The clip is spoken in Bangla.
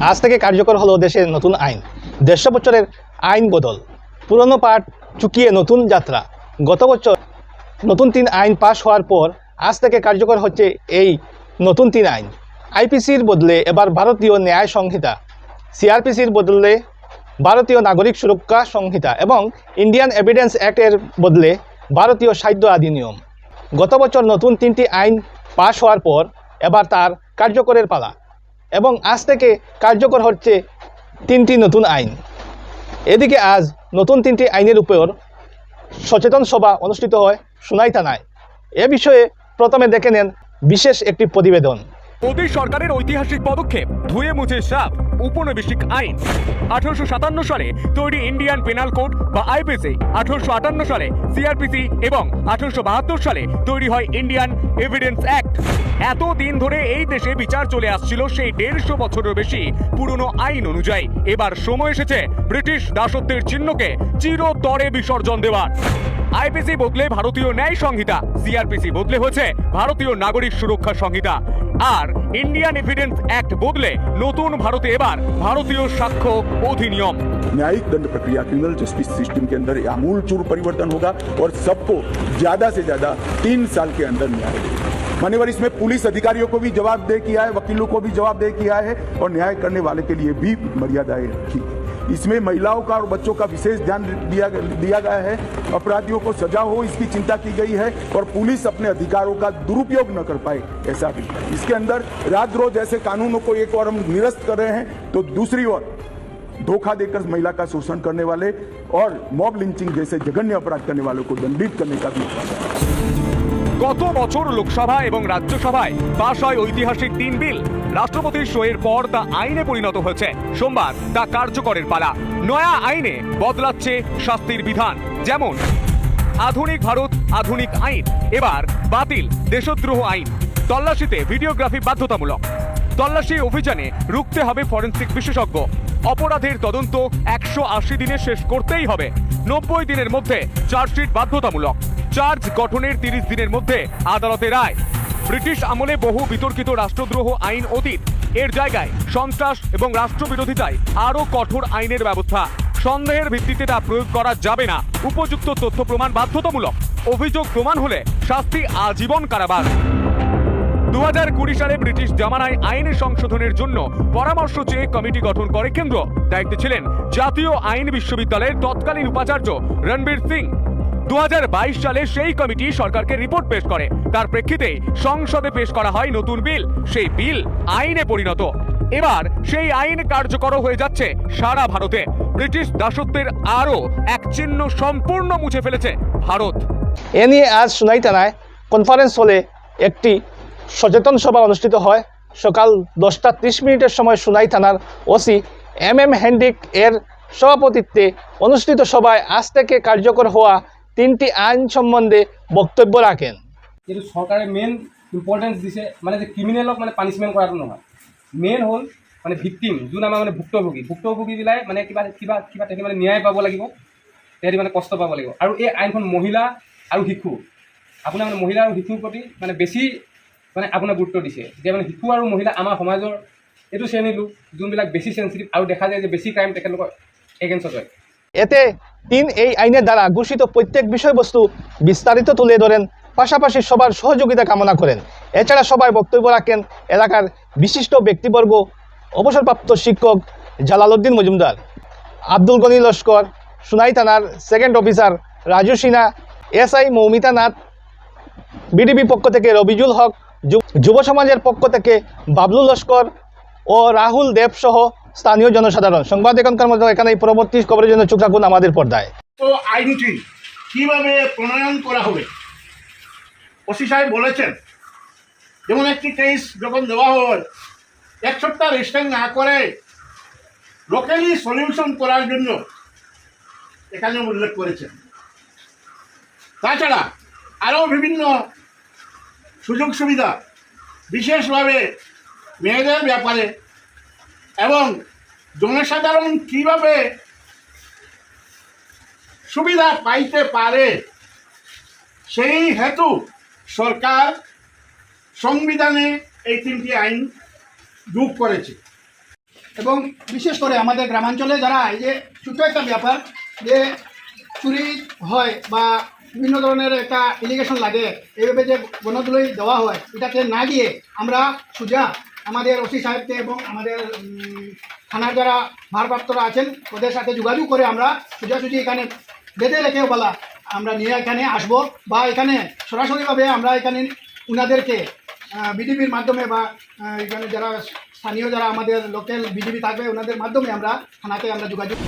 আজ থেকে কার্যকর হলো দেশের নতুন আইন। দেড়শো বছরের আইন বদল। পুরনো পাঠ চুকিয়ে নতুন যাত্রা। গত বছর নতুন তিন আইন পাশ হওয়ার পর আজ থেকে কার্যকর হচ্ছে এই নতুন তিন আইন। আইপিসির বদলে এবার ভারতীয় ন্যায় সংহিতা। সিআরপিসির বদলে ভারতীয় নাগরিক সুরক্ষা সংহিতা এবং ইন্ডিয়ান এভিডেন্স অ্যাক্টের বদলে ভারতীয় সাহিত্য অধিনিয়ম গত বছর নতুন তিনটি আইন পাশ হওয়ার পর এবার তার কার্যকরের পালা। এবং আজ থেকে কার্যকর হচ্ছে তিনটি নতুন আইন। এদিকে আজ নতুন তিনটি আইনের উপর সচেতন সভা অনুষ্ঠিত হয় সুনাই থানায়। এ বিষয়ে প্রথমে দেখে নেন বিশেষ একটি প্রতিবেদন। মোদী সরকারের ঐতিহাসিক পদক্ষেপ, ধুয়ে মুছে সাপ উপনিবেশিক আইন। আঠারোশো সাতান্ন সালে তৈরি ইন্ডিয়ান পেনাল কোড বা আইপিসি আঠারোশো আটান্ন সালে সিআরপিসি এবং আঠারোশো বাহাত্তর সালে তৈরি হয় ইন্ডিয়ান এভিডেন্স অ্যাক্ট। এত দিন ধরে এই দেশে বিচার চলে আসছিল সেই দেড়শো বছরের বেশি পুরনো আইন অনুযায়ী। এবার সময় এসেছে ব্রিটিশ দাসত্বের চিহ্নকে চিরতরে বিসর্জন দেওয়ার। আইপিসি বদলে ভারতীয় ন্যায় সংহিতা সিআরপিসি বদলে হয়েছে ভারতীয় নাগরিক সুরক্ষা সংহিতা। আর ইন্ডিয়ান এভিডেন্স অ্যাক্ট বদলে নতুন ভারতে এবার ভারতীয় সাক্ষ্য অধিনিয়ম न्यायिक दंड प्रक्रिया क्रिमिनल जस्टिस सिस्टम के अंदर ये आमूल चूर परिवर्तन होगा और सबको ज्यादा से ज्यादा तीन साल के अंदर न्याय मिलेगा मान्यवर इसमें पुलिस अधिकारियों को भी जवाबदेह किया है वकीलों को भी जवाबदेह किया है और न्याय करने वाले के लिए भी मर्यादाएं रखी इसमें महिलाओं का और बच्चों का विशेष ध्यान दिया दिया गया है अपराधियों को सजा हो इसकी चिंता की गई है और पुलिस अपने अधिकारों का दुरुपयोग न कर पाए ऐसा भी इसके अंदर राजद्रोह जैसे कानूनों को एक और हम निरस्त कर रहे हैं तो दूसरी ओर धोखा देकर महिला का शोषण करने वाले और मॉब लिंचिंग जैसे जघन्य अपराध करने वालों को दंडित करने का भी গত বছর লোকসভা এবং রাজ্যসভায় পাশ হয় ঐতিহাসিক তিন বিল রাষ্ট্রপতির সইয়ের পর তা আইনে পরিণত হয়েছে। সোমবার তা কার্যকরের পালা। নয়া আইনে বদলাচ্ছে শাস্তির বিধান। যেমন, আধুনিক ভারত, আধুনিক আইন। এবার বাতিল দেশদ্রোহ আইন। তল্লাশিতে ভিডিওগ্রাফি বাধ্যতামূলক। তল্লাশি অভিযানে রুখতে হবে ফরেন্সিক বিশেষজ্ঞ। অপরাধের তদন্ত একশো আশি দিনে শেষ করতেই হবে। নব্বই দিনের মধ্যে চার্জশিট বাধ্যতামূলক। চার্জ গঠনের তিরিশ দিনের মধ্যে আদালতে রায়। ব্রিটিশ আমলে বহু বিতর্কিত রাষ্ট্রদ্রোহ আইন অতীত। এর জায়গায় সন্ত্রাস এবং রাষ্ট্রবিরোধিতায় আরও কঠোর আইনের ব্যবস্থা। সন্দেহের ভিত্তিতে তা প্রয়োগ করা যাবে না। উপযুক্ত তথ্য প্রমাণ বাধ্যতামূলক। অভিযোগ প্রমাণ হলে শাস্তি আজীবন কারাবাস দু হাজার কুড়ি সালে ব্রিটিশ জামানায় আইন সংশোধনের জন্য পরামর্শ চেয়ে কমিটি গঠন করে কেন্দ্র। দায়িত্বে ছিলেন জাতীয় আইন বিশ্ববিদ্যালয়ের তৎকালীন উপাচার্য রণবীর সিং। দু হাজার বাইশ সালে সেই কমিটি সরকারকে রিপোর্ট পেশ করে। তার প্রেক্ষিতে সংসদে পেশ করা হয় নতুন বিল। সেই বিল আইনে পরিণত। এবার সেই আইন কার্যকর হয়ে যাচ্ছে সারা ভারতে। ব্রিটিশ দাসত্বের আরও এক চিহ্ন সম্পূর্ণ মুছে ফেলেছে ভারত। এ নিয়ে আজ সুনাই থানায় কনফারেন্স হলে একটি সচেতন সভা অনুষ্ঠিত হয়। সকাল দশটা ত্রিশ মিনিটের সময় সুনাই থানার ওসি এম এম হ্যান্ডিক এর সভাপতিত্বে অনুষ্ঠিত সভায় আজ থেকে কার্যকর হওয়া তিনটি আইন সম্বন্ধে বক্তব্য রাখেন। এইটো চৰকাৰে মেইন ইম্পৰ্টেঞ্চ দিছে মানে যে ক্ৰিমিনেলক মানে পানিছমেণ্ট কৰাটো নহয় মেইন হ'ল মানে ভিক্টিম যোন আমাৰ মানে ভুক্তভোগী। ভুক্তভোগীবিলাক মানে কিবা কিবা কিবা তেখেতে মানে ন্যায় পাব লাগিব। তেহেঁতি মানে কষ্ট পাব লাগিব। আৰু এই আইনখন মহিলা আৰু শিশু। আপোনাৰ মানে মহিলা আৰু শিশুৰ প্ৰতি মানে বেছি মানে আপোনাৰ গুৰুত্ব দিছে। যে মানে শিশু আৰু মহিলা আমাৰ সমাজৰ এইটো শ্ৰেণীৰ লোক, যোনবিলাক বেছি চেঞ্চিটিভ আৰু দেখা যায় যে বেছি ক্ৰাইম তেখেতলোকৰ এগেইনষ্টত হয়। এতে তিন এই আইনের দ্বারা ঘোষিত প্রত্যেক বিষয়বস্তু বিস্তারিত তুলে ধরেন, পাশাপাশি সবার সহযোগিতা কামনা করেন। এছাড়া সবাই বক্তব্য রাখেন এলাকার বিশিষ্ট ব্যক্তিবর্গ, অবসরপ্রাপ্ত শিক্ষক জালালউদ্দিন মজুমদার, আব্দুল গনি লস্কর, সুনাই থানার second officer Raju Sinha SI Moumita Nath, BDB পক্ষ থেকে রবিজুল হক যুব সমাজের পক্ষ থেকে বাবলু লস্কর ও রাহুল দেব সহ স্থানীয় জনসাধারণ, সংবাদ এখনকার মতো এখানে এই পরবর্তী খবরের জন্য চোখ রাখুন আমাদের পর্দায়। তো আইনটি কীভাবে প্রণয়ন করা হবে? ওসি সাহেব বলেছেন, যেমন একটি কেস যখন দেওয়া হয়, এক সপ্তাহ রেজিস্টার না করে লোকালি সলিউশন করার জন্য এখানে উল্লেখ করেছেন। তাছাড়া আরও বিভিন্ন সুযোগ সুবিধা, বিশেষভাবে মেয়েদের ব্যাপারে এবং জনসাধারণ কীভাবে সুবিধা পাইতে পারে, সেই হেতু সরকার সংবিধানে এই তিনটি আইন যোগ করেছে। এবং বিশেষ করে আমাদের গ্রামাঞ্চলে যারা এই যে ছোটো একটা ব্যাপার যে চুরি হয় বা বিভিন্ন ধরনের একটা ইলিগেশন লাগে, এইভাবে যে গণদুলই দেওয়া হয় এটাতে না গিয়ে আমরা সোজা আমাদের ওসি সাহেবকে এবং আমাদের থানার যারা ভারপ্রাপ্তরা আছেন, ওদের সাথে যোগাযোগ করে আমরা সোজাসুজি এখানে বেঁধে রেখে বলা আমরা নিয়ে এখানে আসব বা এখানে সরাসরিভাবে আমরা এখানে উনাদেরকে বিডিপির মাধ্যমে বা এখানে যারা স্থানীয় যারা আমাদের লোকাল বিজেপি থাকবে ওনাদের মাধ্যমে আমরা থানাতে আমরা যোগাযোগ